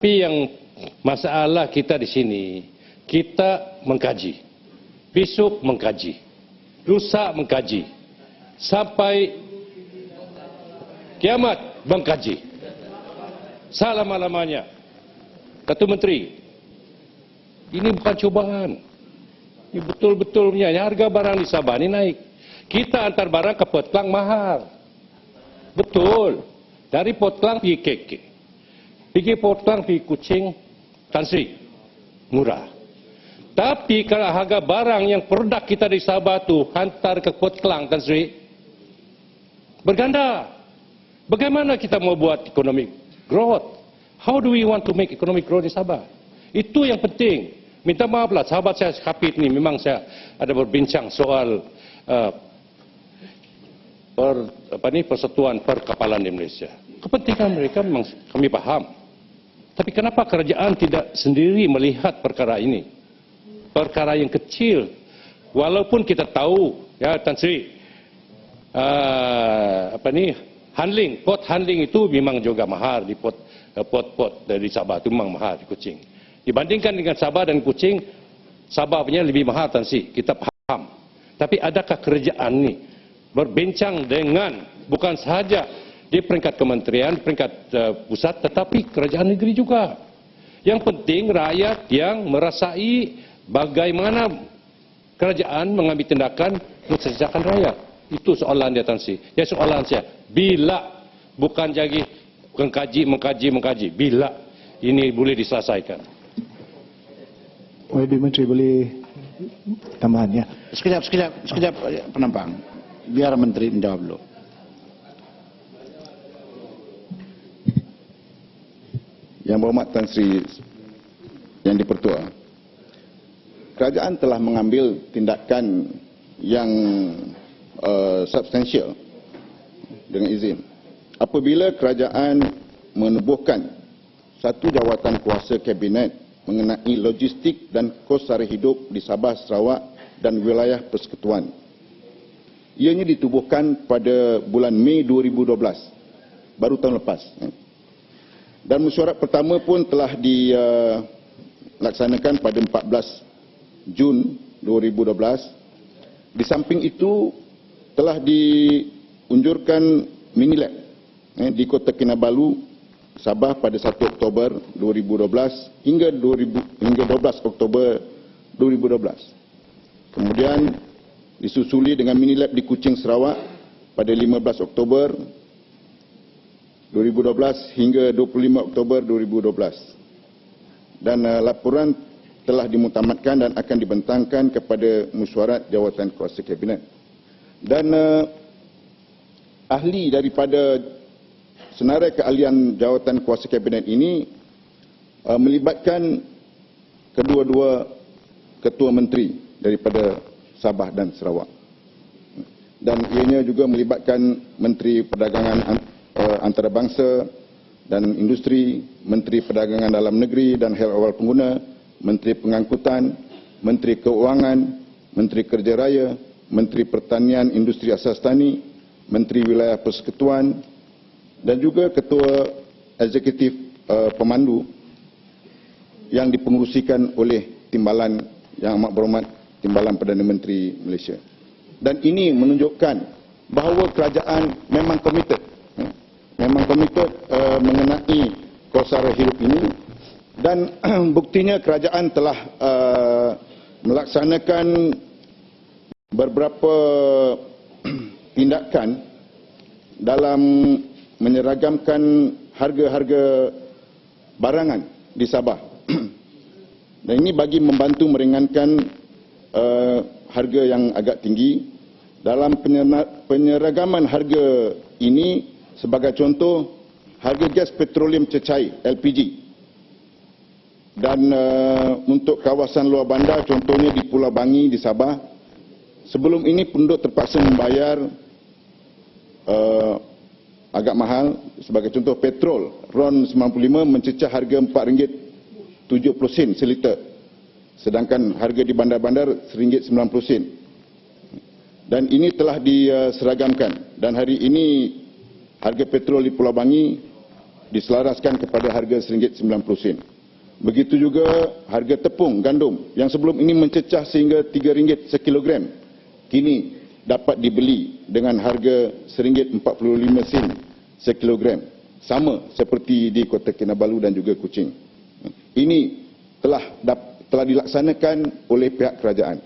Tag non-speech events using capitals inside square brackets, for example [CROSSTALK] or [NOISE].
Tapi yang masalah kita di sini, kita mengkaji. Besok mengkaji. Lusa mengkaji. Sampai kiamat mengkaji. Selama-lamanya. Kata Menteri, ini bukan cobaan. Ini betul-betul punya. Harga barang di Sabah ini naik. Kita antar barang ke Petlang mahal. Betul. Dari Potlang pergi KK. Pergi Potlang pergi Kucing, Tan. Murah. Tapi kalau harga barang yang produk kita di Sabah tu hantar ke Potlang, Tan Sri. Berganda. Bagaimana kita mau buat ekonomi growth? How do we want to make economic growth di Sabah? Itu yang penting. Minta maaflah sahabat saya Kapit ni memang saya ada berbincang soal uh, per, apa ni persatuan perkapalan di Malaysia. Kepentingan mereka memang kami paham. Tapi kenapa kerajaan tidak sendiri melihat perkara ini? Perkara yang kecil. Walaupun kita tahu ya Tan Sri uh, apa ni handling pot handling itu memang juga mahal di pot uh, pot-pot dari Sabah itu memang mahal di Kuching. Dibandingkan dengan Sabah dan Kuching, Sabah punya lebih mahal Tan Sri. Kita paham. Tapi adakah kerajaan ni berbincang dengan bukan sahaja di peringkat kementerian, peringkat uh, pusat, tetapi kerajaan negeri juga. Yang penting rakyat yang merasai bagaimana kerajaan mengambil tindakan untuk rakyat. Itu soalan dia Tan Sri. Ya soalan saya, bila bukan jadi mengkaji, mengkaji, mengkaji, bila ini boleh diselesaikan? YB Menteri boleh tambahan ya. Sekejap, sekejap, sekejap penampang. Biar Menteri menjawab dulu. Yang berhormat Tan Sri yang dipertua, kerajaan telah mengambil tindakan yang uh, substansial dengan izin. Apabila kerajaan menubuhkan satu jawatan kuasa kabinet mengenai logistik dan kos sara hidup di Sabah, Sarawak dan wilayah persekutuan. Ianya ditubuhkan pada bulan Mei 2012, baru tahun lepas. Dan mesyuarat pertama pun telah dilaksanakan pada 14 Jun 2012. Di samping itu telah diunjurkan mini lab eh, di Kota Kinabalu, Sabah pada 1 Oktober 2012 hingga 2000, hingga 12 Oktober 2012. Kemudian disusuli dengan mini lab di Kuching Sarawak pada 15 Oktober 2012 hingga 25 Oktober 2012. Dan uh, laporan telah dimutamatkan dan akan dibentangkan kepada mesyuarat jawatan kuasa kabinet. Dan uh, ahli daripada senarai keahlian jawatan kuasa kabinet ini uh, melibatkan kedua-dua ketua menteri daripada Sabah dan Sarawak. Dan ianya juga melibatkan Menteri Perdagangan Antarabangsa dan Industri, Menteri Perdagangan Dalam Negeri dan Hal Awal Pengguna, Menteri Pengangkutan, Menteri Keuangan, Menteri Kerja Raya, Menteri Pertanian Industri Asas Tani, Menteri Wilayah Persekutuan dan juga Ketua Eksekutif uh, Pemandu yang dipengurusikan oleh Timbalan yang amat berhormat Timbalan Perdana Menteri Malaysia. Dan ini menunjukkan bahawa kerajaan memang komited. Memang komited uh, mengenai kosara hidup ini. Dan [CLEARS THROAT] buktinya kerajaan telah uh, melaksanakan beberapa [CLEARS THROAT] tindakan dalam menyeragamkan harga-harga barangan di Sabah. [CLEARS THROAT] Dan ini bagi membantu meringankan uh, harga yang agak tinggi. Dalam penyeragaman harga ini, sebagai contoh, harga gas petroleum cecair LPG. Dan uh, untuk kawasan luar bandar, contohnya di Pulau Bangi di Sabah, sebelum ini penduduk terpaksa membayar uh, agak mahal. Sebagai contoh, petrol RON 95 mencecah harga RM4.70 seliter sedangkan harga di bandar-bandar RM1.90 sen. Dan ini telah diseragamkan dan hari ini harga petrol di Pulau Bangi diselaraskan kepada harga RM1.90. Begitu juga harga tepung gandum yang sebelum ini mencecah sehingga RM3 sekilogram kini dapat dibeli dengan harga RM1.45 sekilogram sama seperti di Kota Kinabalu dan juga Kuching. Ini telah telah dilaksanakan oleh pihak kerajaan.